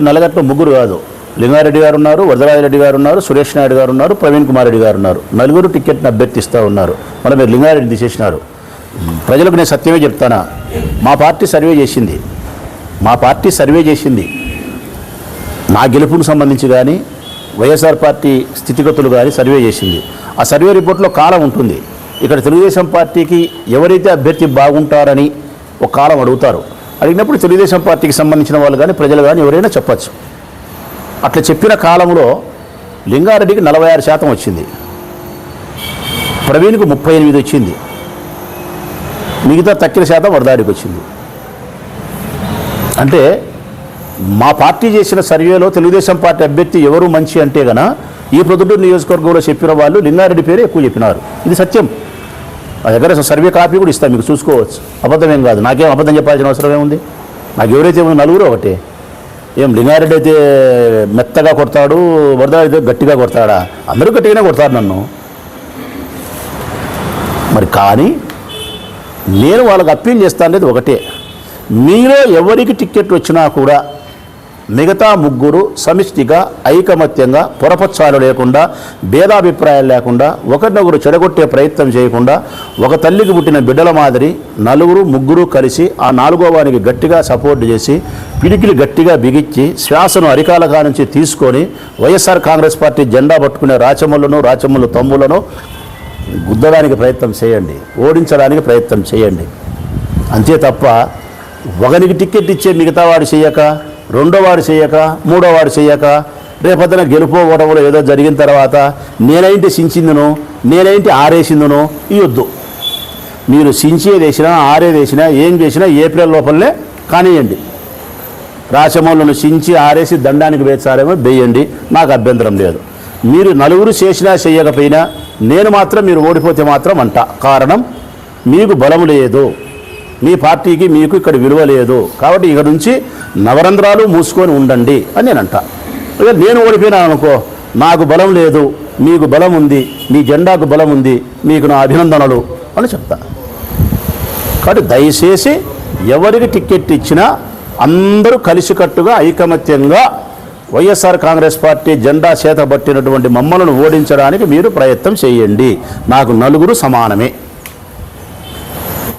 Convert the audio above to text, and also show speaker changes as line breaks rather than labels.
నల్లగట్లో ముగ్గురు కాదు. లింగారెడ్డి గారు ఉన్నారు వరదరాజరెడ్డి గారు ఉన్నారు సురేష్ నాయుడు గారు ఉన్నారు ప్రవీణ్ కుమార్ రెడ్డి గారు ఉన్నారు. నలుగురు టికెట్ని అభ్యర్థిస్తూ ఉన్నారు. మరి మీరు లింగారెడ్డి తీసేసినారు. ప్రజలకు నేను సత్యమే చెప్తానా? మా పార్టీ సర్వే చేసింది. మా పార్టీ సర్వే చేసింది. నా గెలుపుకు సంబంధించి కానీ వైఎస్ఆర్ పార్టీ స్థితిగతులు కానీ సర్వే చేసింది. ఆ సర్వే రిపోర్ట్లో కాలం ఉంటుంది. ఇక్కడ తెలుగుదేశం పార్టీకి ఎవరైతే అభ్యర్థి బాగుంటారని ఒక కాలం అడుగుతారు. అడిగినప్పుడు తెలుగుదేశం పార్టీకి సంబంధించిన వాళ్ళు కానీ ప్రజలు కానీ ఎవరైనా చెప్పచ్చు. అట్లా చెప్పిన కాలంలో లింగారెడ్డికి నలభై ఆరు శాతం వచ్చింది. ప్రవీణ్కు ముప్పై ఎనిమిది వచ్చింది. మిగతా తక్కిన శాతం వరదాడికి వచ్చింది. అంటే మా పార్టీ చేసిన సర్వేలో తెలుగుదేశం పార్టీ అభ్యర్థి ఎవరు మంచి అంటే గన ఈ ప్రొద్దుటూరు నియోజకవర్గంలో చెప్పిన వాళ్ళు లింగారెడ్డి పేరే ఎక్కువ చెప్పినారు. ఇది సత్యం. మా దగ్గర సర్వే కాపీ కూడా ఇస్తాను మీకు చూసుకోవచ్చు. అబద్ధమేం కాదు. నాకేం అబద్ధం చెప్పాల్సిన అవసరం ఏముంది? నాకు ఎవరైతే ఉంది నలుగురు ఒకటే. ఏం లింగారెడ్డి అయితే మెత్తగా కొడతాడు వరద అయితే గట్టిగా కొడతాడా? అందరూ గట్టిగానే కొడతారు నన్ను. మరి కానీ నేను వాళ్ళకి అప్పీల్ చేస్తాను అనేది ఒకటే. మీలో ఎవరికి టికెట్ వచ్చినా కూడా మిగతా ముగ్గురు సమిష్టిగా ఐకమత్యంగా పొరపచ్చాలు లేకుండా భేదాభిప్రాయాలు లేకుండా ఒకరినొకరు చెడగొట్టే ప్రయత్నం చేయకుండా ఒక తల్లికి పుట్టిన బిడ్డల మాదిరి నలుగురు ముగ్గురు కలిసి ఆ నాలుగో వారికి గట్టిగా సపోర్ట్ చేసి పిడికిలు గట్టిగా బిగించి శ్వాసను అరికాలగా నుంచి తీసుకొని వైఎస్ఆర్ కాంగ్రెస్ పార్టీ జెండా పట్టుకునే రాచమ్మలను రాచములు తమ్ములను గుద్దడానికి ప్రయత్నం చేయండి. ఓడించడానికి ప్రయత్నం చేయండి. అంతే తప్ప ఒకనికి టికెట్ ఇచ్చే మిగతా వాడు చేయక రెండో వాడు చేయక మూడో వాడు చేయక రేపొద్దున గెలుపు ఓటములో ఏదో జరిగిన తర్వాత నేనేంటి సించిందును నేనేంటి ఆరేసిందును ఈ వద్దు. మీరు సించేది వేసినా ఆరేది వేసినా ఏం చేసినా ఏప్రిల్ లోపలనే కానియండి. రాచమౌలను సించి ఆరేసి దండానికి వేసారేమో వేయండి నాకు అభ్యంతరం లేదు. మీరు నలుగురు చేసినా చేయకపోయినా నేను మాత్రం మీరు ఓడిపోతే మాత్రం అంట. కారణం మీకు బలం లేదు. మీ పార్టీకి మీకు ఇక్కడ విలువ లేదు. కాబట్టి ఇక నుంచి నవరంధ్రాలు మూసుకొని ఉండండి అని నేను అంట. ఇక నేను ఓడిపోయినాను అనుకో నాకు బలం లేదు మీకు బలం ఉంది మీ జెండాకు బలం ఉంది మీకు నా అభినందనలు అని చెప్తా. కాబట్టి దయచేసి ఎవరికి టికెట్ ఇచ్చినా అందరూ కలిసికట్టుగా ఐకమత్యంగా వైఎస్ఆర్ కాంగ్రెస్ పార్టీ జెండా చేతబట్టినటువంటి మమ్మలను ఓడించడానికి మీరు ప్రయత్నం చేయండి. నాకు నలుగురు సమానమే.